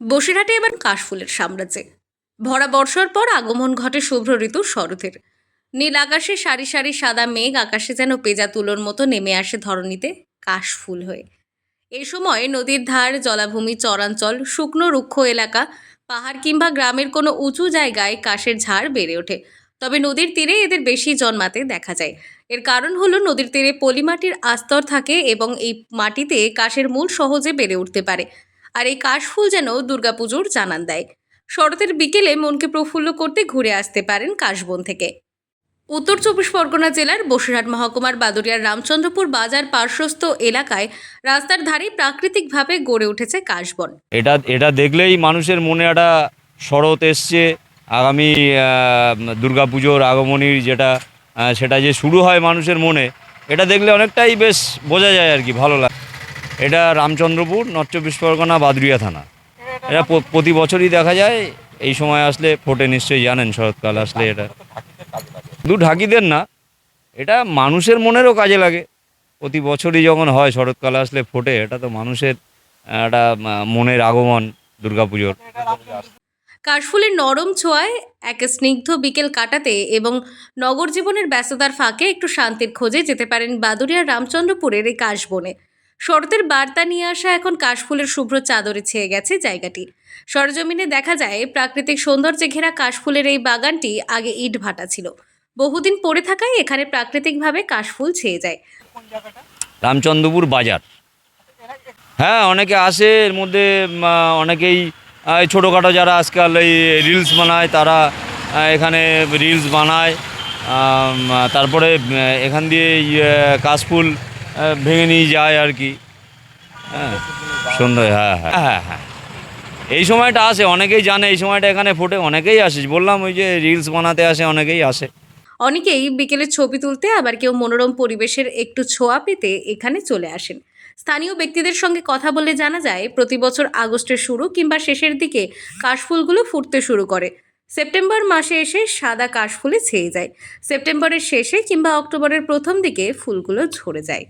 বসিরহাটে এবার কাশফুলের সাম্রাজ্যে। ভরা বর্ষার পর আগমন ঘটে শুভ্র ঋতু শরতের। নীল আকাশে সারি সারি সাদা মেঘ আকাশে যেন পেজা তুলোর মতো নেমে আসে ধরণীতে কাশফুল হয়ে। এই সময় নদীর ধার, জলাভূমি, চরাঞ্চল, শুকনো রুক্ষ এলাকা, পাহাড় কিংবা গ্রামের কোনো উঁচু জায়গায় কাশের ঝাড় বেড়ে ওঠে। তবে নদীর তীরে এদের বেশি জন্মাতে দেখা যায়। এর কারণ হলো নদীর তীরে পলিমাটির আস্তর থাকে এবং এই মাটিতে কাশের মূল সহজে বেড়ে উঠতে পারে। আর এই কাশফুল যেন দুর্গাপুজোর জানান দেয়। শরতের বিকেলে মনকে প্রফুল্ল করতে ঘুরে আসতে পারেন কাশবন থেকে। উত্তর চব্বিশ পরগনা জেলার বসিরহাট মহকুমার বাদুরিয়ার রামচন্দ্রপুর বাজার পার্শ্বস্থ এলাকায় রাস্তার ধারে প্রাকৃতিকভাবে গড়ে উঠেছে কাশবন। এটা এটা দেখলেই মানুষের মনে একটা শরৎ এসছে। আগামী দুর্গা পুজোর আগমনীর যেটা সেটা যে শুরু হয় মানুষের মনে, এটা দেখলে অনেকটাই বেশ বোঝা যায় আর কি, ভালো লাগে। এটা রামচন্দ্রপুর, নর্থ চব্বিশ পরগনা, বাদুরিয়া থানা। এটা প্রতি বছরই দেখা যায়। এই সময় আসলে ফোটে নিশ্চয়ই জানেন, শরৎকাল আসলে এটা। শুধু ঢাকিদের না, এটা মানুষের মনেরও কাজে লাগে। প্রতি বছরই যখন হয়, শরৎকাল আসলে ফোটে, এটা তো মানুষের একটা মনের আগমন দুর্গাপুজোর। কাশফুলের নরম ছোঁয়ায় এক স্নিগ্ধ বিকেল কাটাতে এবং নগর জীবনের ব্যস্ততার ফাঁকে একটু শান্তির খোঁজে যেতে পারেন বাদুরিয়ার রামচন্দ্রপুরের এই কাশবনে। শরতের বার্তা নিয়ে আসা এখন কাশফুলের শুভ্র চাদরে ছেয়ে গেছে জায়গাটি। সরজমিনে দেখা যায় প্রাকৃতিক সৌন্দর্যে ঘেরা কাশফুলের এই বাগানটি আগে ইট ভাটা ছিল। বহুদিন পড়ে থাকায় এখানে প্রাকৃতিকভাবে কাশফুল ছেয়ে যায়। রামচন্দ্রপুর বাজার। হ্যাঁ অনেকে আসে এর মধ্যে অনেকেই ছোটোখাটো যারা আজকাল এই রিলস বানায় তারা এখানে রিলস বানায়। তারপরে এখান দিয়ে ইয়ে, কাশফুল ভেঙে নিয়ে যায় আর কি। হ্যাঁ। সুন্দর হ্যাঁ হ্যাঁ। হ্যাঁ হ্যাঁ এই সময়টা আসে অনেকেই জানে এই সময়টা এখানে ফোটে অনেকেই আসে। বললাম ওই যে রিলস বানাতে আসে অনেকেই আসে। অনেকেই বিকেলে ছবি তুলতে আবার কেউ মনোরম পরিবেশের একটু ছোঁয়া পেতে এখানে চলে আসেন। স্থানীয় ব্যক্তিদের সঙ্গে কথা বলে জানা যায় প্রতি বছর আগস্টের শুরু কিংবা শেষের দিকে কাশফুলগুলো ফুটতে শুরু করে। সেপ্টেম্বর মাসে এসে সাদা কাশফুলে ছেয়ে যায়। সেপ্টেম্বরের শেষে কিংবা অক্টোবরের প্রথম দিকে ফুলগুলো ঝরে যায়।